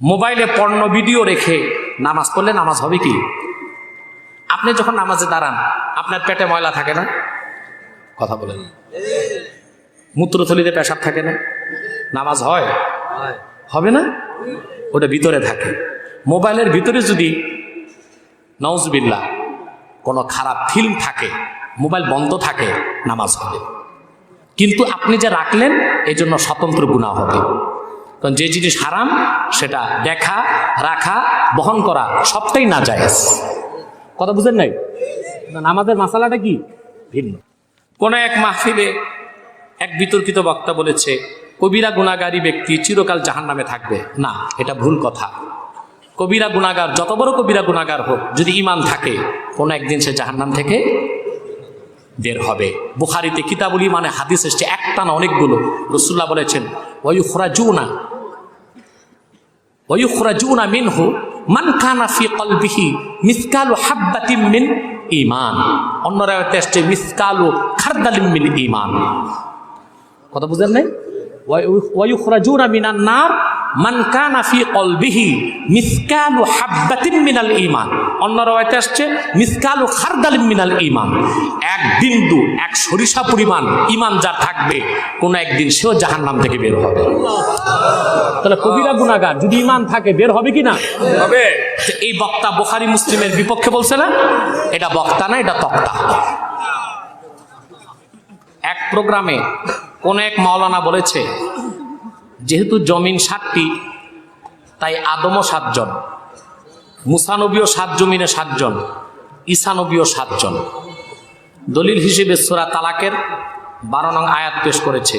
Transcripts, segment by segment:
মোবাইলে পর্ণ ভিডিও রেখে নামাজ পড়লে নামাজ হবে কি? আপনি যখন নামাজে দাঁড়ান আপনার পেটে ময়লা থাকে না? কথা বলেন। মূত্রথলিতে পেশাব থাকে না? নামাজ হয়? হবে না? ওটা ভিতরে থাকে। মোবাইলের ভিতরে যদি নওজবিল্লা কোনো খারাপ ফিল্ম থাকে মোবাইল বন্ধ থাকে নামাজ হবে। কিন্তু আপনি যে রাখলেন এই জন্য স্বতন্ত্র গুণা হবে। কারণ যে জিনিস হারাম সেটা দেখা রাখা বহন করা সবটাই না যায় কথা বুঝেন নাই? না, নামাজের মাসালাটা কি? ভিন্ন। কোন এক মাহফিলে এক বিতর্কিত বক্তা বলেছে কবিরা গুণাগারী ব্যক্তি চিরকাল জাহান নামে থাকবে। না এটা ভুল কথা। কবিরা গুণাগার যত বড় কবিরা গুণাগার হোক যদি ইমান থাকে কোনো একদিন সে জাহান্নাম থেকে বের হবে। বুখারিতে কিতাবুল মানে হাদিস এসছে একটা না অনেকগুলো। রসুল্লাহ বলেছেন ওয়ুখরাজুনা ওয়ুখরাজুনা মিনহু মান কানা ফি কলবিহি মিসকালু হাব্বাতিম মিন ঈমান অন্য রায়তে আসছে মিসকালু খারদালিম মিন ঈমান কথা বুঝেন নাই? ওয়ুখরাজুনা মিনান নার মান কানা ফি কলবিহি মিসকালু হাব্বাতিম মিনাল ঈমান। অন্য রায়তে আসছে মিসকালু খারদালিম মিনাল ঈমান। এক বিন্দু এক সরিষা পরিমাণ ঈমান যার থাকবে কোন একদিন সেও জাহান্নাম থেকে বের হবে। তাহলে কবিরা গুণাগার যদি ইমান থাকে বের হবে কি না? হবে। এই বক্তা বোখারি মুসলিমের বিপক্ষে বলছে না? এটা বক্তা না এটা তক্তা। এক প্রোগ্রামে কোন এক মাওলানা বলেছে যেহেতু জমিন সাতটি, তাই আদমও সাতজন মুসানবীও সাত জমিনে সাতজন ঈসানবীও সাতজন। দলিল হিসেবে সুরা তালাকের বারো নং আয়াত পেশ করেছে।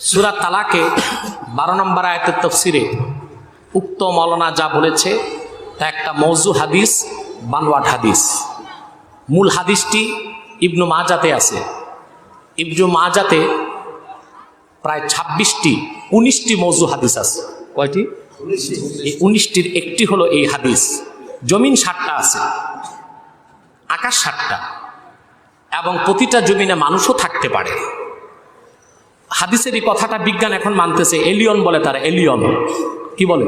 সুরা তালাকে বারো নম্বর আয়াতের তফসিরে উক্ত মলনা যা বলেছে, তা একটা মৌজু হাদিস বানওয়াট হাদিস। মূল হাদিসটি ইবনু মাজাতে আছে। ইবনু মাজাতে প্রায় ছাব্বিশটি উনিশটি মৌজু হাদিস আছে। কয়টি? এই উনিশটির একটি হলো এই হাদিস। জমিন ষাটটা আছে আকাশ ষাটটা এবং প্রতিটা জমিনে মানুষও থাকতে পারে। হাদিসের এই কথাটা বিজ্ঞান এখন মানতেছে এলিয়ন বলে তারা এলিয়ন। কি বলে?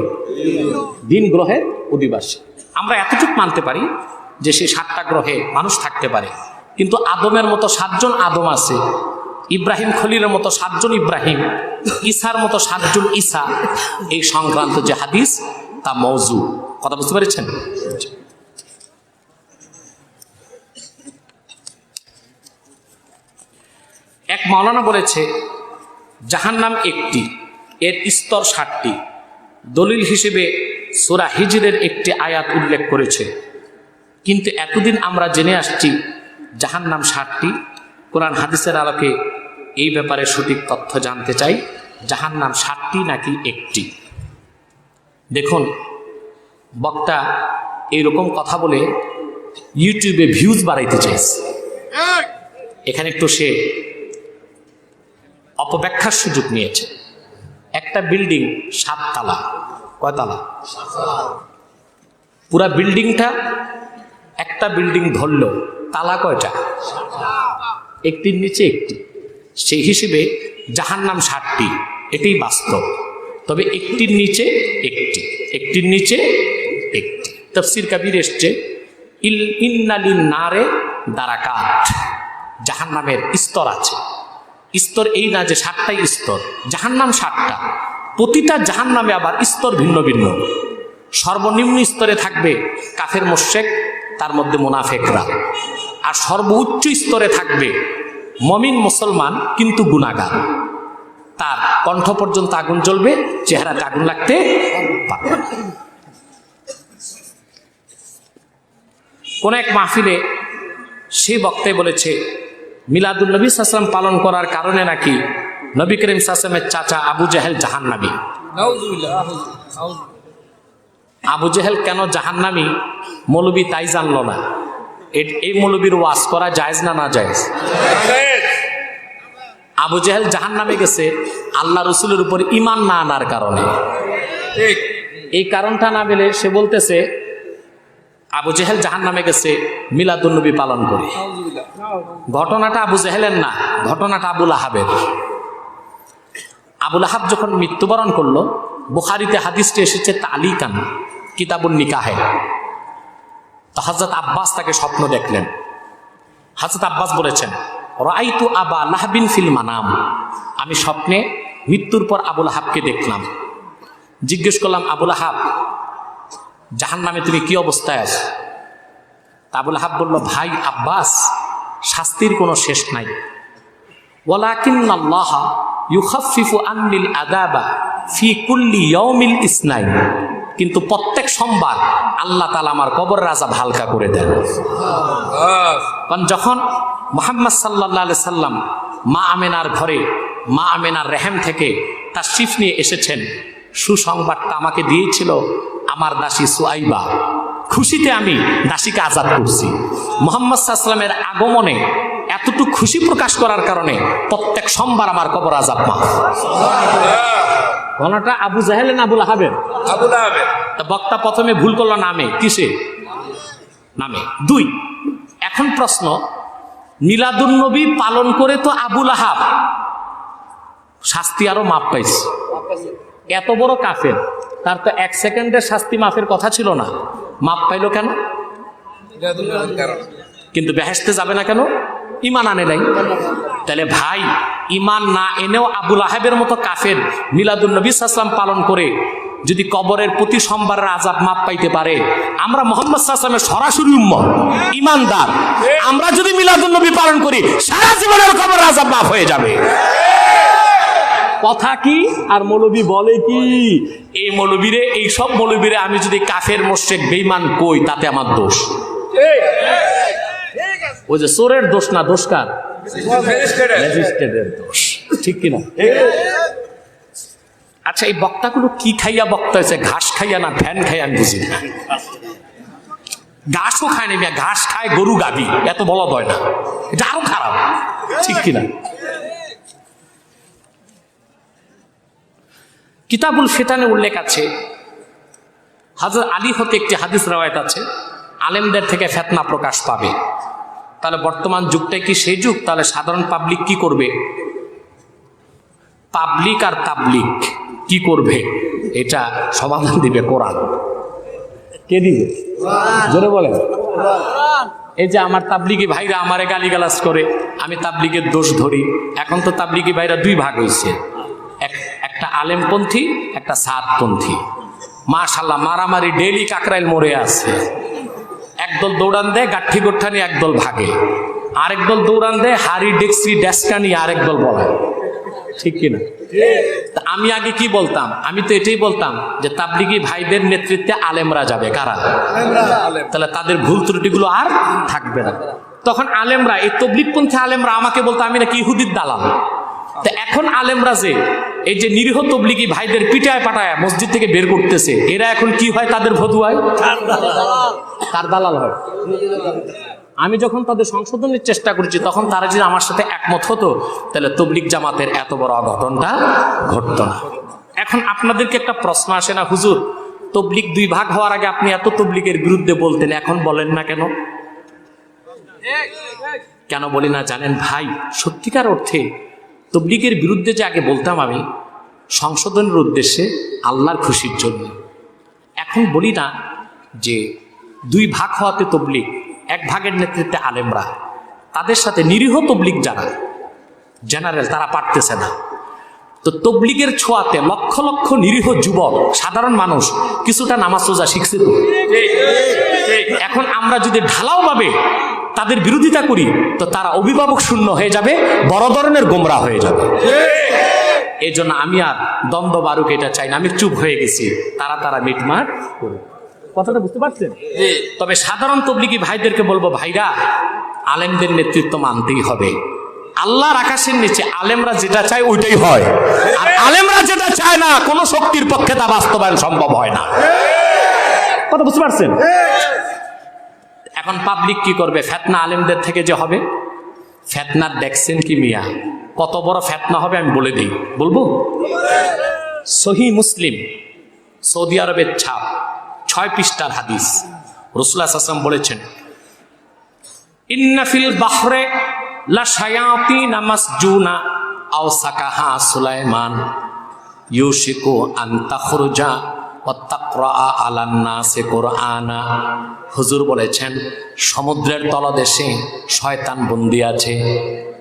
দিন গ্রহের অধিবাসী। আমরা এতটুকু মানতে পারি যে সেই সাতটা গ্রহে মানুষ থাকতে পারে। কিন্তু আদমের মতো সাতজন আদম আছে ইব্রাহিম খলিলের মতো সাতজন ইব্রাহিম, ঈসার মতো সাতজন ঈসা, এই সংক্রান্ত যে হাদিস, তা মৌজু কথা বুঝতে পেরেছেন? এক মাওলানা বলেছে, জাহান্নাম একটি, এর স্তর ষাটটি দলিল হিসেবে সোরা হিজরের একটি আয়াত উল্লেখ করেছে। কিন্তু এতদিন আমরা জেনে আসছি, জাহান্নাম ষাটটি কোরআন হাদিসের আলোকে এই ব্যাপারে সঠিক তথ্য জানতে চাই। জাহান নাম সাতটি নাকি একটি? দেখুন, বক্তা এইরকম কথা বলে ইউটিউবে ভিউজ বাড়াইতে চাইছে। এখানে একটু সে অপব্যাখ্যার সুযোগ নিয়েছে। একটা বিল্ডিং সাততলা, কয়তলা? পুরা বিল্ডিংটা একটা বিল্ডিং ধরল, তালা কয়টা? একটির নিচে একটি। সেই হিসেবে জাহান্নাম ষাটটি এটাই বাস্তব। তবে একটির নিচে একটি, একটির নিচে একটি। তফসির কাবির এসছে, ইল ইন্নালিন নারে দারাকাত জাহান্নামের স্তর আছে। স্তর এই না যে সাতটাই স্তর জাহান নাম সাতটা। প্রতিটা জাহান্নামে আবার স্তর ভিন্ন ভিন্ন। সর্বনিম্ন স্তরে থাকবে কাফের মোশেক, তার মধ্যে মোনাফেকরা। আর সর্বোচ্চ স্তরে থাকবে মমিন মুসলমান কিন্তু গুণাগার। তার কণ্ঠ পর্যন্ত আগুন জ্বলবে, চেহারাতে আগুন লাগতে পারবে। কোন এক মাহফিলে সে বক্তায় বলেছে, মিলাদুল নবী সাসলাম পালন করার কারণে নাকি নবী করিম সাসলামের চাচা আবু জাহেল জাহান্নাবী আবু জাহেল কেন জাহান্নামি? মৌলবী তাই জানলো না। এই মৌলবীর ওয়াজ করা জায়েজ না না জায়েজ? আবু জেহেল জাহান্নামে গেছে আল্লাহ রসুলের উপর ইমান না আনার কারণে। ঠিক। এই কারণটা না পেলে সে বলতেছে আবু জেহেল জাহান্নামে গেছে মিলাদুন্নবী পালন করে। ঘটনাটা আবু জেহেলের না ঘটনাটা আবুল আহাবের। আবুল আহাব যখন মৃত্যুবরণ করল বুখারিতে হাদিসটি এসেছে তালিকান কিতাবুল নিকাহে। তো হজরত আব্বাস তাকে স্বপ্ন দেখলেন। হজরত আব্বাস বলেছেন রাইতু আবা লাহবিন ফিল মানাম। আমি স্বপ্নে মৃত্যুর পর আবুল হাবকে দেখলাম। জিজ্ঞেস করলাম আবুল হাব জাহান নামে তুমি কি অবস্থায় আছো? আবুল হাব বলল, ভাই আব্বাস, শাস্তির কোনো শেষ নাই। ওয়ালাকিন্নাল্লাহ ইউখাফিফু আন্নিল আদাবা ফি কুল্লি ইয়াউমিল ইসনাইন। কিন্তু প্রত্যেক সোমবার আল্লাহ তালা আমার কবর রাজা হালকা করে দেন। কারণ যখন মোহাম্মদ সাল্লাহ আলি সাল্লাম মা আমেনার ঘরে, মা আমেনার রেহেম থেকে তার শিফ নিয়ে এসেছেন, সুসংবাদটা আমাকে দিয়েছিল আমার দাসী সুয়াইবা। খুশিতে আমি দাসীকে আজাদ করছি। মোহাম্মদ সাল্লামের আগমনে এতটুকু খুশি প্রকাশ করার কারণে প্রত্যেক সোমবার আমার কবর আজাব মা ঘটনাটা আবু জাহেল না আবুল আহাবের? আবুল তা বক্তা প্রথমে ভুল করল নামে। কিসে? নামে। দুই এখন প্রশ্ন মিলাদুন্নবী পালন করে তো আবুল আহাব। শাস্তি আরও মাপ পাইছে। এত বড় কাফের তার তো এক সেকেন্ডের শাস্তি মাফের কথা ছিল না। মাপ পাইলো কেন? কিন্তু বেহেসতে যাবে না কেন? ইমান আনে নাই। তাহলে ভাই ইমান না এনেও আবুল আহেবের মতো কাফের মিলাদুল নবী সাল্লাম পালন করে যদি কবরের প্রতি সোমবারের আজাব মাপ পাইতে পারে আমরা মোহাম্মদ সাল্লামের সরাসরি উম্মত ইমানদার আমরা যদি মিলাদুল নবী পালন করি সারা জীবনের কবরের আজাব মাফ হয়ে যাবে। কথা কি? আর মৌলবী বলে কি? এই মৌলবীরে এই সব মৌলবীরে আমি যদি কাফের মোশেক বেইমান কই তাতে আমার দোষ। ওই যে চোরের দোষ না দোষ কার? ম্যাজিস্ট্রেট ম্যাজিস্ট্রেটের দোষ। ঠিক কিনা? আচ্ছা এই বক্তাগুলো কি খাইয়া বক্তা হয়েছে? ঘাস খাইয়া না ফ্যান খাইয়া আমি বুঝি না। ঘাসও খায় না মিয়া, ঘাস খায় গরু গাবি এত বলদ হয় না। এটা আরও খারাপ। ঠিক কিনা? কিতাবুল ফেতানে উল্লেখ আছে হাজর আলী হতে একটি হাদিস রাওয়ায়ত আছে আলেমদের থেকে ফেতনা প্রকাশ পাবে। তাহলে বর্তমান যুগটাই কি সেই যুগ? তাহলে সাধারণ পাবলিক কি করবে? পাবলিক আর তাবলিক কি করবে? এটা সমাধান দিবে কোরআন। কে দিবে? জোরে বলেন। এই যে আমার তাবলিগি ভাইরা আমারে গালিগালাজ করে, আমি তাবলিগের দোষ ধরি। এখন তো তাবলিগি ভাইরা দুই ভাগ হয়েছে এক, একটা আলেমপন্থী, একটা সাদপন্থী মাশাল্লাহ মারামারি ডেলি কাকরাইল মরে আছে। একদল দৌড়ান দেয়, গাঠি গোঠা নিয়ে একদল ভাগে। আরেক দল দৌড়ান দেয়, হাড়ি, ডেক্সি, ডেস্কা নিয়ে আরেক দল বলায় ঠিক কিনা? আমি আগে কি বলতাম? আমি তো এটাই বলতাম যে তাবলিগি ভাইদের নেতৃত্বে আলেমরা যাবে। কারা? তাহলে তাদের ভুল ত্রুটিগুলো আর থাকবে না। তখন আলেমরা, এই তবলিগপন্থী আলেমরা আমাকে বলতো, আমি নাকি ইহুদির দালাল। তা এখন আলেমরা যে এই যে নিরীহ তবলিগি ভাইদের পিটায় পাটায় মসজিদ থেকে বের করতেছে এরা এখন কি হয় তাদের কার দালাল হয়। আমি যখন তাদের সংশোধনের চেষ্টা করেছি তখন তারা যদি আমার সাথে একমত হতো তাহলে তবলিক জামাতের এত বড় অঘটনটা ঘটতো না। এখন আপনাদেরকে একটা প্রশ্ন আসে না হুজুর তবলিক দুই ভাগ হওয়ার আগে আপনি এত তবলিকের বিরুদ্ধে বলতেন এখন বলেন না কেন? কেন বলি না? জানেন ভাই সত্যিকার অর্থে তবলিগের বিরুদ্ধে যে আগে বলতাম আমি, সংশোধনের উদ্দেশ্যে আল্লাহর খুশির জন্য। এখন বলি না যে দুই ভাগ হওয়াতে তবলিগ, এক ভাগের নেতৃত্বে আলেমরা, তাদের সাথে নিরীহ তবলিগ যারা, জেনারেল তারা পারতেছে না। তো তবলিগের ছোঁয়াতে লক্ষ লক্ষ নিরীহ যুবক, সাধারণ মানুষ কিছুটা নামাজ সোজা শিখছে তো। এখন আমরা যদি ঢালাও ভাবে তাদের বিরোধিতা করি তো তারা অভিভাবক শূন্য হয়ে যাবে বড় ধরনের গোমরা হয়ে যাবে। এই জন্য আমি আর দ্বন্দ্ব বারুক এটা চাই না আমি চুপ হয়ে গেছি তারা তারা মিটমাট করুক। কথাটা বুঝতে পারছেন? তবে সাধারণ তবলিগি ভাইদেরকে বলব ভাইরা আলেমদের নেতৃত্ব মানতেই হবে। আল্লাহর আকাশের নিচে আলেমরা যেটা চায় ওইটাই হয়। আর আলেমরা যেটা চায় না কোনো শক্তির পক্ষে তা বাস্তবায়ন সম্ভব হয় না। কথা বুঝতে পারছেন? এখন পাবলিক কি করবে? ফেতনা আলেমদের থেকে যে হবে? ফেতনার দেখছেন কি মিয়া? কত বড় ফেতনা হবে আমি বলে দিই। বলব? সহি মুসলিম, সৌদি আরবের ছাপ, ছয় পৃষ্ঠার হাদিস। রসুল্লাহ আসলাম বলেছেন ইন্নাফিল বাহরে লা অত্তাকরা কোরআনা। হুজুর বলেছেন, সমুদ্রের তলদেশে শয়তান বন্দি আছে।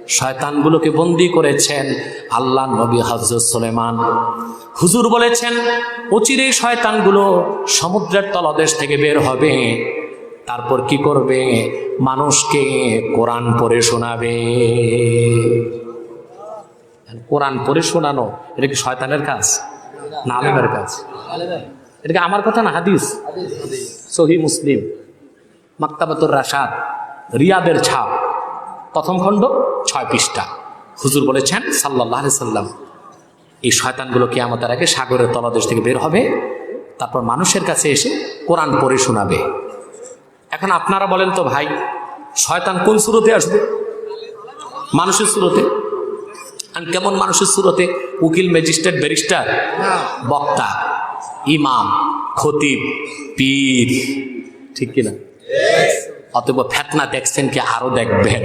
শয়তানগুলোকে বন্দি করেছেন আল্লাহ নবী হজরত সুলেমান। হুজুর বলেছেন, অচিরে শয়তানগুলো সমুদ্রের তলদেশ থেকে বের হবে। তারপর কি করবে? মানুষকে কোরআন পড়ে শোনাবে। কোরআন পড়ে শোনানো, এটা কি শয়তানের কাজ? না আলেমের কাজ? এটা কি আমার কথা না, হাদিস? সহি মুসলিম। মাক্তাবাতুর রাশাদ, রিয়াদের ছাপ। প্রথম খণ্ড, ছয় পৃষ্ঠা। হুজুর বলেছেন সাল্লাহ সাল্লাম, এই শয়তানগুলো কি আমাদের আগে সাগরের তলদেশ থেকে বের হবে, তারপর মানুষের কাছে এসে কোরআন পড়ে শোনাবে। এখন আপনারা বলেন তো ভাই, শয়তান কোন সুরতে আসবে? মানুষের সুরতে? আর কেমন মানুষের সুরতে? উকিল, ম্যাজিস্ট্রেট, ব্যারিস্টার? বক্তা। ইমাম, খতিব, পীর। ঠিক কিনা? অতএব ফেতনা দেখছেন কি আরও দেখবেন।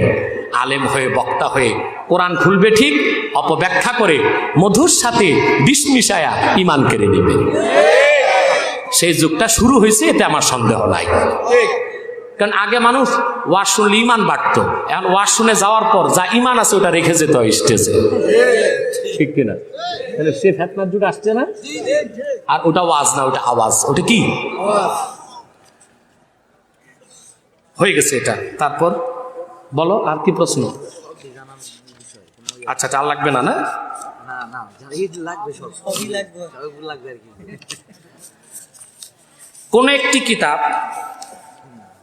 আলেম হয়ে, বক্তা হয়ে, কোরআন খুলবে ঠিক, অপব্যাখ্যা করে, মধুর সাথে বিষ মিশায়া ইমান কেড়ে নেবে। সেই যুগটা শুরু হয়েছে, এতে আমার সন্দেহ নাই। কারণ আগে মানুষ ওয়াজ শুনলে ইমান বাড়তো। এখন ওয়াজ শুনে যাওয়ার পর যা ইমান আছে ওটা রেখে যেত স্টেজে। ঠিক কিনা? তাহলে সে ফেতনার যুগ আসছে না? আর ওটা ওয়াজ না ওটা আওয়াজ। ওটা কি? হয়ে গেছে এটা। তারপর বলো আর কি প্রশ্ন? আচ্ছা চাল লাগবে না না? কোন একটি কিতাব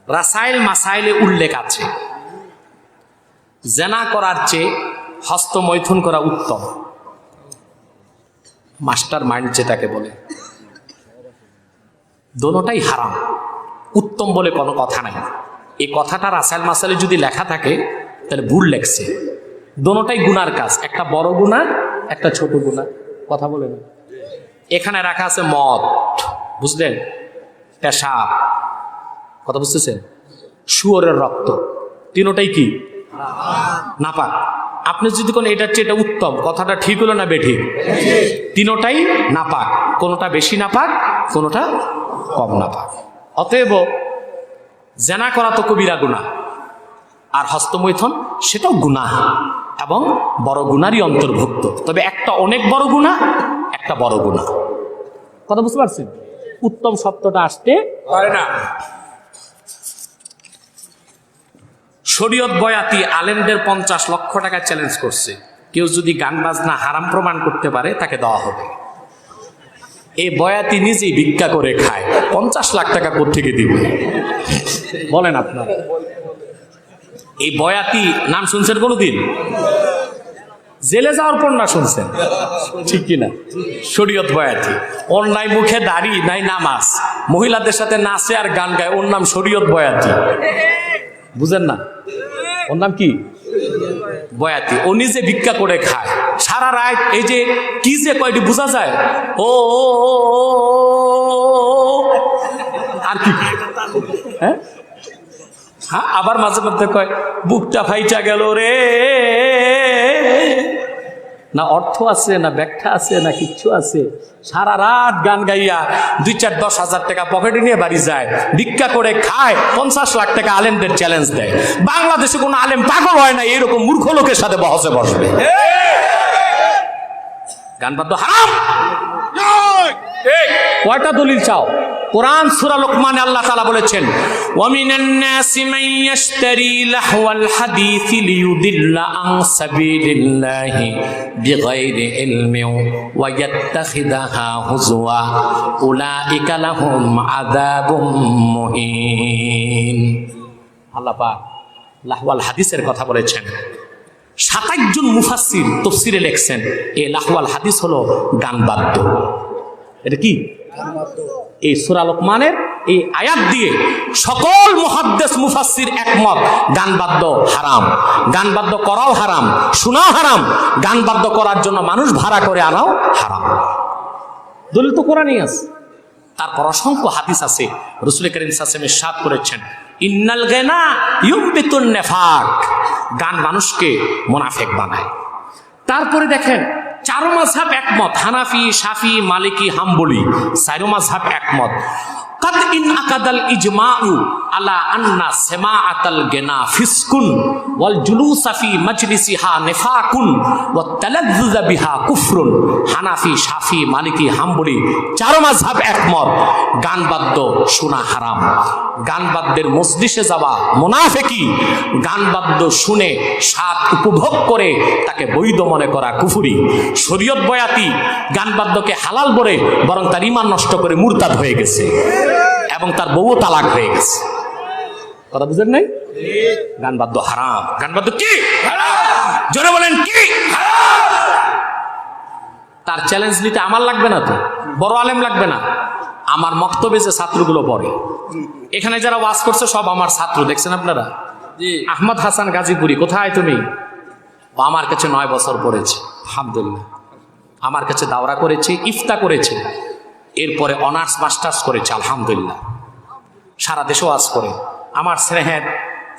রাসাইল মাসাইলে উল্লেখ আছে। জেনা করার চেয়ে হস্তমৈথুন করা উত্তম। মাস্টার মাইন্ড যেটাকে বলে। দোনোটাই হারাম। উত্তম বলে কোনো কথা নাই। এই কথাটা রাসাইল মাসাইলে যদি লেখা থাকে, তাহলে ভুল লেখছে। দোনোটাই গুনার কাজ। একটা বড় গুণা, একটা ছোট গুণা। কথা বলে না। এখানে রাখা আছে মদ। বুঝলেন? পেশাব। কথা বুঝতেছেন? শুয়োরের রক্ত। তিনোটাই কি? নাপাক। আপনি যদি কোন এটা হচ্ছে এটা উত্তম, কথাটা ঠিক হলো না বেঠিক? তিনোটাই নাপাক। কোনোটা বেশি নাপাক, কোনোটা কম নাপাক। অতএব জেনা করা তো কবিরা গুণা আর হস্তমৈথন, সেটাও গুণা এবং বড় গুণারই অন্তর্ভুক্ত। তবে একটা অনেক বড় গুণা একটা বড় গুণা কথা বুঝতে পারছেন? উত্তম সত্যটা আসতে পারে না। শরীয়ত বয়াতি আলেমদের পঞ্চাশ লক্ষ টাকা চ্যালেঞ্জ করছে। কেউ যদি গান বাজনা হারাম প্রমাণ করতে পারে, তাকে দেওয়া হবে। এই বয়াতি নিজেই ভিক্ষা করে খায়। পঞ্চাশ লাখ টাকা কোথেকে দিবে? বলেন আপনার। এই বয়াতি নাম শুনছেন কোনোদিন? জেলে যাওয়ার পর না শুনছেন? ঠিক কিনা? শরীয়ত বয়াতি। ওর নাই মুখে দাড়ি, নাই নামাজ। মহিলাদের সাথে নাচে আর গান গায়, ওর নাম শরীয়ত বয়াতি। বুঝেন না? ওর নাম কি? বয়াতি। ও নিজে ভিক্ষা করে খায়। সারা রাত এই যে কি যে কয়টি বোঝা যায়? ও। আর কি? হ্যাঁ? হ্যাঁ আবার মাঝে মধ্যে কয়, বুকটা ফাইটা গেল রে। না অর্থ আছে না ব্যাখ্যা আছে না কিচ্ছু আছে। সারা রাত গান গাইয়া দুই চার দশ হাজার টাকা পকেটে নিয়ে বাড়ি যায় ভিক্ষা করে খায় পঞ্চাশ লাখ টাকা আলেমদের চ্যালেঞ্জ দেয়। বাংলাদেশে কোনো আলেম পাগল হয় না এরকম মূর্খ লোকের সাথে বহসে বসবে। গান বাদ্য হারাম! কয়টা দলিল চাও? কোরআন সূরা লোকমানে আল্লাহ তাআলা বলেছেন হাদিসের কথা বলেছেন। সাতাশ জন মুফাসসির তফসিরে লেখছেন এ লাহওয়াল হাদিস হলো গান বাদ্য। এটা কি? এই সুরা লোকমানের এই আয়াত দিয়ে সকল মহাদ্দেশ মুফাসসির একমত, গান বাদ্য হারাম। গান বাদ্য করাও হারাম, শোনাও হারাম, গান বাদ্য করার জন্য মানুষ ভাড়া করে আনাও হারাম। দলিল তো কোরআনই আছে। তারপর অসংখ্য হাদিস আছে, রসুল করিম সাসেমের সাদ করেছেন, ইন্নাল গেনা ইউম্বিতুন নেফাক। গান মানুষকে মোনাফেক বানায়। তারপরে দেখেন চারো মাঝহাব একমত হানাফি সাফি মালিকি হাম্বলি চারো মাঝহাব একমত। কাদ ইন আকাদাল ইজমাউ আলা আন্না সেমা আতাল গেনা ফিসকুন ওয়াল জুলুসাফি মজলিসিহা নেফাকুন ওয়া তালাজ্জুজা বিহা কুফরুন। হানাফি, শাফি, মালিকি, হাম্বলি চারো মাযহাব একমত। গান বাদ্য শোনা হারাম। গান বাদ্যের মজলিসে যাওয়া মুনাফিকি। গান বাদ্য শুনে স্বাদ উপভোগ করে তাকে বৈধ মনে করা কুফুরি। শরীয়ত বয়াতি গান বাদ্যকে হালাল বলে বরং তার ইমান নষ্ট করে মুরতাদ হয়ে গেছে এবং তার বউও তালাক হয়ে গেছে। কথা বুঝেন নাই? গান বাদ্য হারাম। গান বাদ্য কি? জোরে বলেন কি? তার চ্যালেঞ্জ নিতে আমার লাগবে না তো। বড় আলেম লাগবে না। আমার মক্তবে যে ছাত্রগুলো পড়ে। এখানে যারা ওয়াজ করছে সব আমার ছাত্র। দেখছেন আপনারা? আহমদ হাসান গাজীপুরি কোথায় তুমি? ও আমার কাছে নয় বছর পড়েছে। আলহামদুলিল্লাহ। আমার কাছে দাওরা করেছে ইফতা করেছে। এরপরে অনার্স মাস্টার্স করেছে আলহামদুলিল্লাহ। সারা দেশে ওয়াজ করে। আমার স্নেহের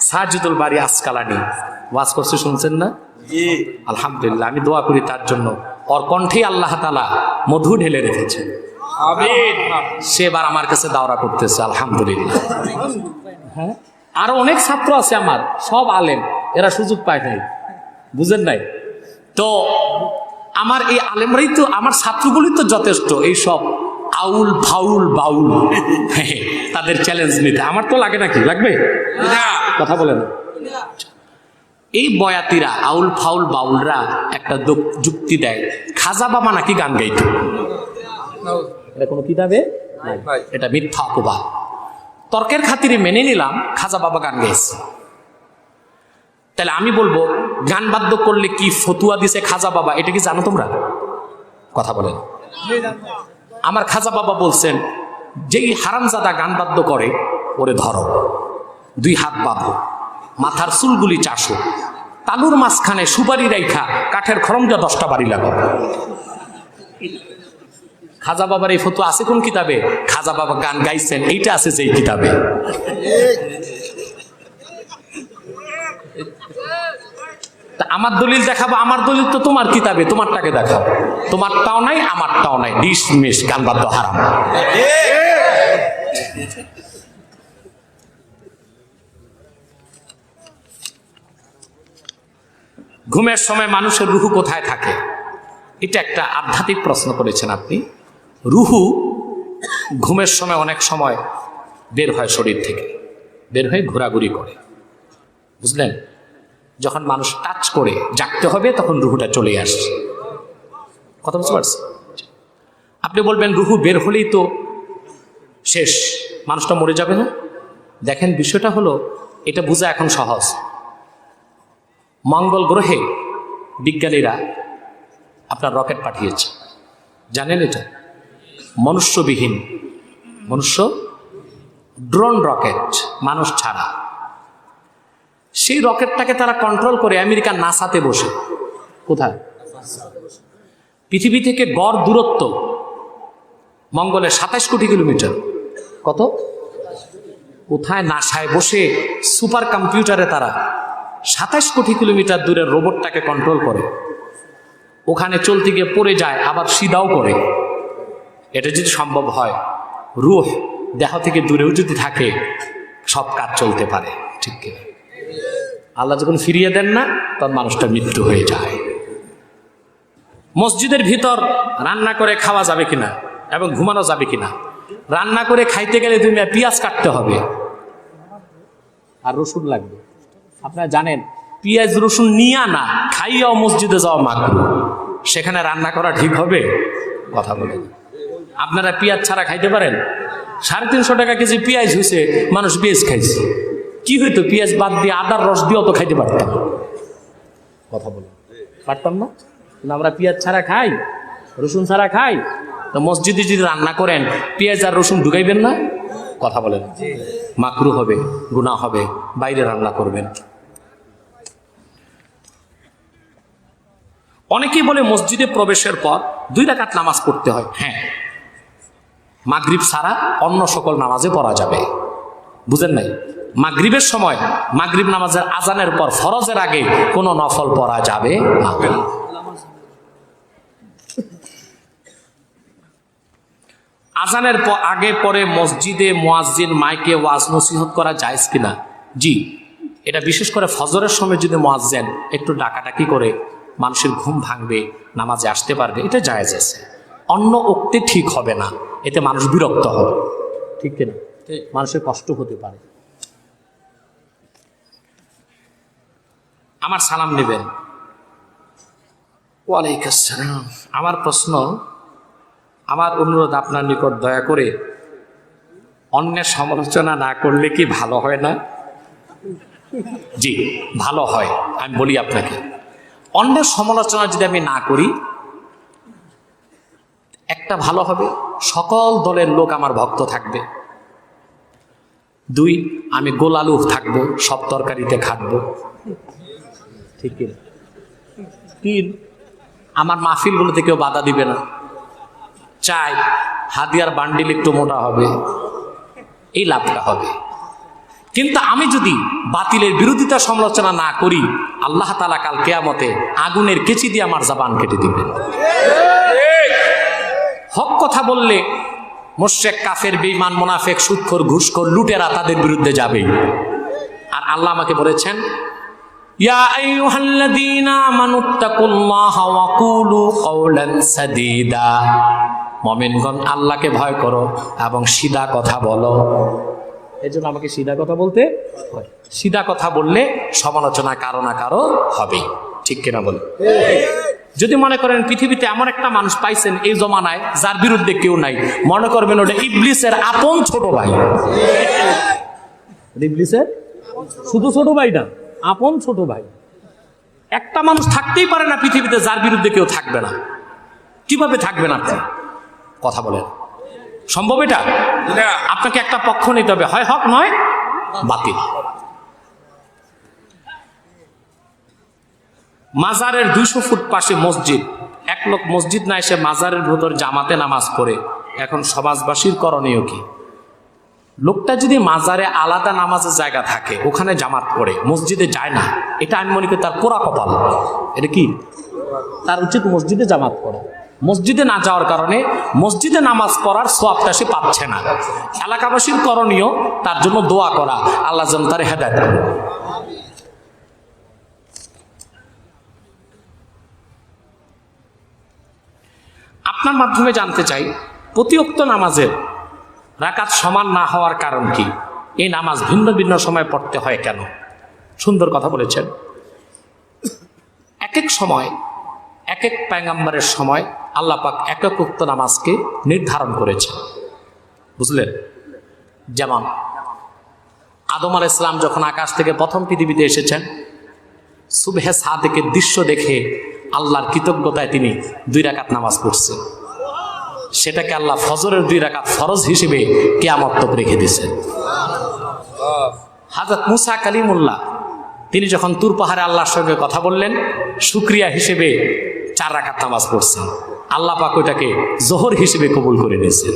সাজিদুল বাড়ি আসকালানি। ওয়াজ করছে শুনছেন না? আলহামদুলিল্লাহ আমি দোয়া করি তার জন্য। ওর কণ্ঠে আল্লাহ তালা মধু ঢেলে রেখেছে। সে এবার আমার কাছে দাওরা করতেছে আলহামদুলিল্লাহ। হ্যাঁ? আরও অনেক ছাত্র আছে আমার সব আলেম এরা সুযোগ পায় নাই। বুঝেন নাই? তো আমার এই আলেমরাই তো আমার ছাত্রগুলি তো যথেষ্ট এই সব। আউল ফাউল বাউল। তাদের চ্যালেঞ্জ নিতে। আমার তো লাগে নাকি? লাগবে? কথা বলে না এই বয়াতিরা আউল ফাউল বাউলরা একটা যুক্তি দেয়। খাজা বাবা নাকি গান গাইত? এটা কোনো কিতাবে। এটা মিথ্যা অপবাদ। তর্কের খাতিরে মেনে নিলাম খাজা বাবা গান গাইছে। তাহলে আমি বলব গান বাদ্য করলে কি ফতুয়া দিছে খাজা বাবা? এটা কি জানো তোমরা? কথা বলেন। আমার খাজা বাবা বলছেন, যেই হারামজাদা গান বাদ্য করে, ওরে ধরো। দুই হাত বাঁধো, মাথার চুলগুলি চাষো, তালুর মাঝখানে সুপারি রাইখা, কাঠের খরমজা দশটা বাড়ি লাগাও। খাজা বাবার এই ফটো আছে কোন কিতাবে? খাজা বাবা গান গাইছেন, এইটা আছে যেই কিতাবে। আমার দলিল দেখাবো, আমার দলিল তো তোমার কিতাবে, তোমারটাকে দেখাও। তোমারটাও নাই, আমারটাও নাই। ডিস মিস গান বাদ্য হারাম। ঘুমের সময় মানুষের রুহু কোথায় থাকে? এটা একটা আধ্যাত্মিক প্রশ্ন করেছেন আপনি। রুহু ঘুমের সময় অনেক সময় বের হয় শরীর থেকে, বের হয়ে ঘোরাঘুরি করে। বুঝলেন? যখন মানুষ টাচ করে জাগতে হবে, তখন রুহুটা চলে আসে কথা বুঝতে পারছি আপনি বলবেন, রুহু বের হলেই তো শেষ, মানুষটা মরে যাবে না? দেখেন, বিষয়টা হলো, এটা বোঝা এখন সহজ। মঙ্গল গ্রহে বিজ্ঞানীরা আপনার রকেট পাঠিয়েছে। জানেন এটা? মনুষ্যবিহীন। মনুষ্য, ড্রোন রকেট, মানুষ ছাড়া। সেই রকেটটাকে তারা কন্ট্রোল করে আমেরিকার নাসাতে বসে। কোথায়? পৃথিবী থেকে গড় দূরত্ব মঙ্গলে সাতাশ কোটি কিলোমিটার। কত? কোথায় নাসায় বসে সুপার কম্পিউটারে তারা সাতাশ কোটি কিলোমিটার দূরের রোবটটাকে কন্ট্রোল করে। ওখানে চলতে গিয়ে পড়ে যায়, আবার সিধাও করে। এটা যদি সম্ভব হয়, রুহ দেহ থেকে দূরেও যদি থাকে, সব কাজ চলতে পারে, ঠিক কিনা? আল্লাহ যখন ফিরিয়ে দেন না, তখন মানুষটা মৃত্যু হয়ে যায়। মসজিদের ভিতর রান্না করে খাওয়া যাবে কিনা এবং ঘুমানো যাবে কিনা, রান্না করে খাইতে গেলে তুমি পেঁয়াজ কাটতে হবে। আর রসুন লাগবে। আপনারা জানেন, পেঁয়াজ, রসুন নিয়ে না, খাইয়াও মসজিদে যাওয়া মাকরু। সেখানে রান্না করা ঠিক হবে? কথা বলে আপনারা পেঁয়াজ ছাড়া খাইতে পারেন? সাড়ে তিনশো টাকা কেজি পেঁয়াজ হয়েছে মানুষ পেঁয়াজ খাইছে। কি হইতো? পেঁয়াজ বাদ দিয়ে আদার রস দিয়েও তো খাইতে পারতাম। কথা বলে। পারতাম না? আমরা পেঁয়াজ ছাড়া খাই রসুন ছাড়া খাই তো মসজিদে যদি রান্না করেন পেঁয়াজ আর রসুন ঢুকাইবেন না? কথা বলেন। মাকরু হবে গুণা হবে বাইরে রান্না করবেন। অনেকেই বলে মসজিদে প্রবেশের পর দুই রাকাত নামাজ পড়তে হয়। হ্যাঁ। মাগরিব ছাড়া অন্য সকল নামাজে পড়া যাবে। বুঝেন নাই? মাগরীবের সময় মাগরীব নামাজের আজানের পর ফরজের আগে কোনো নফল পড়া যাবে না। আজানের আগে পরে মসজিদে মোয়াজিন মাইকে ওয়াজ নসিহত করা যায় কিনা? জি এটা বিশেষ করে ফজরের সময় যদি মোয়াজেন একটু ডাকাটাকি করে মানুষের ঘুম ভাঙবে নামাজে আসতে পারবে এটা জায়েজ আছে। অন্য উক্তি ঠিক হবে না এতে মানুষ বিরক্ত হবে। ঠিক কিনা? মানুষের কষ্ট হতে পারে। আমার সালাম নেবেন। আসসালাম আমার প্রশ্ন আমার অনুরোধ আপনার নিকট দয়া করে অন্যের সমালোচনা না করলে কি ভালো হয় না? জি ভালো হয় আমি বলি আপনাকে। অন্যের সমালোচনা যদি আমি না করি একটা ভালো হবে সকল দলের লোক আমার ভক্ত থাকবে। দুই আমি গোলালু থাকব সব তরকারিতে খাটবো। কিনা? তিন, আমার মাহফিলগুলোতে কেউ বাধা দিবে না। চাই হাদিয়ার বান্ডিল একটু মোটা হবে। এই লাভটা হবে। কিন্তু আমি যদি বাতিলের বিরোধিতা সমালোচনা না করি, আল্লাহ তালা কাল কেয়ামতে আগুনের কেচি দিয়ে আমার জাবান কেটে দিবেন হক কথা বললে মোশেক, কাফের বেইমান মোনাফেক, সুৎখর, ঘুষখোর, লুটেরা তাদের বিরুদ্ধে যাবেই। আর আল্লাহ আমাকে বলেছেন ইয়া আইয়ুহাল্লাযীনা আমানুত্তাকুল্লাহা ওয়া কুলু কওলান সাদীদা। মুমিনগণ, আল্লাহকে ভয় করো এবং সিধা কথা বলো। এই জন্য আমাকে সিধা কথা বলতে হয়। সিধা কথা বললে সমালোচনা কারও না কারও হবে। ঠিক কিনা বলে? যদি মনে করেন পৃথিবীতে এমন একটা মানুষ পাইছেন এই জমানায়, যার বিরুদ্ধে কেউ নাই, মনে করবেন ওটা ইবলিসের আপন ছোট ভাই। ইবলিসের? শুধু ছোট ভাই না। আপন ছোট ভাই। একটা মানুষ থাকতেই পারে না পৃথিবীতে যার বিরুদ্ধে কেউ থাকবে না। কীভাবে থাকবেন আপনি? কথা বলেন। সম্ভব এটা? আপনাকে একটা পক্ষ নিতে হবে। হয় হক নয় বাতিল। মাজারের দুইশো ফুট পাশে মসজিদ। এক লোক মসজিদ না এসে মাজারের ভেতর জামাতে নামাজ পড়ে। এখন সমাজবাসীর করণীয় কি? লোকটা যদি মাজারে আলাদা নামাজের জায়গা থাকে, ওখানে জামাত পড়ে, মসজিদে যায় না, এটা আমি মনে করি তার পোড়া কপাল। এটা কি? তার উচিত মসজিদে জামাত পড়ে। মসজিদে না যাওয়ার কারণে মসজিদে নামাজ পড়ার সোয়াবটা সে পাচ্ছে না। এলাকাবাসীর করণীয় তার জন্য দোয়া করা, আল্লাহ যেন তার হেদায়ত করে আপনার মাধ্যমে জানতে চাই প্রতিউক্ত নামাজের রাকাত সমান না হওয়ার কারণ কি? এই নামাজ ভিন্ন ভিন্ন সময় পড়তে হয় কেন? সুন্দর কথা বলেছেন। এক এক সময় এক এক প্যাঙ্গাম্বারের সময় আল্লাহ পাক এক এক উক্ত নামাজকে নির্ধারণ করেছেন। বুঝলেন? যেমন, আদম আল ইসলাম যখন আকাশ থেকে প্রথম পৃথিবীতে এসেছেন, সুবহে সাদেকের দৃশ্য দেখে আল্লাহর কৃতজ্ঞতায় তিনি দুই রাকাত নামাজ পড়ছেন। সেটাকে আল্লাহ ফজরের দুই রাকাত ফরজ হিসেবে কেয়ামত তক রেখে দিয়েছেন। হাজরত মুসা কালিমুল্লাহ, তিনি যখন তুর পাহাড়ে আল্লাহর সঙ্গে কথা বললেন সুক্রিয়া হিসেবে চার রাকাত নামাজ পড়ছেন। আল্লাহ পাক ওইটাকে জোহর হিসেবে কবুল করে নিয়েছেন।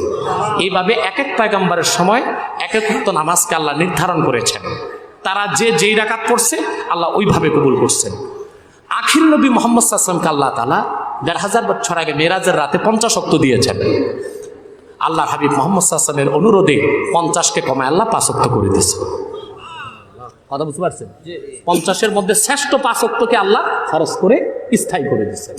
এইভাবে এক এক পায়গাম্বারের সময় এক এক নামাজকে আল্লাহ নির্ধারণ করেছেন। তারা যে যেই রাকাত পড়ছে, আল্লাহ ওইভাবে কবুল করছেন। আখির নবী মোহাম্মদ সাল্লামকে আল্লাহ তালা দেড় হাজার বছর আগে মেরাজের রাতে পঞ্চাশ অক্ত দিয়েছেন। আল্লাহ হাবিব মোহাম্মদ সাল্লামের অনুরোধে পঞ্চাশকে কমায় আল্লাহ পাঁচক্ত করে দিয়েছে। কথা বুঝতে পারছেন? পঞ্চাশের মধ্যে শ্রেষ্ঠ পাঁচক্তকে আল্লাহ খরচ করে স্থায়ী করে দিয়েছেন।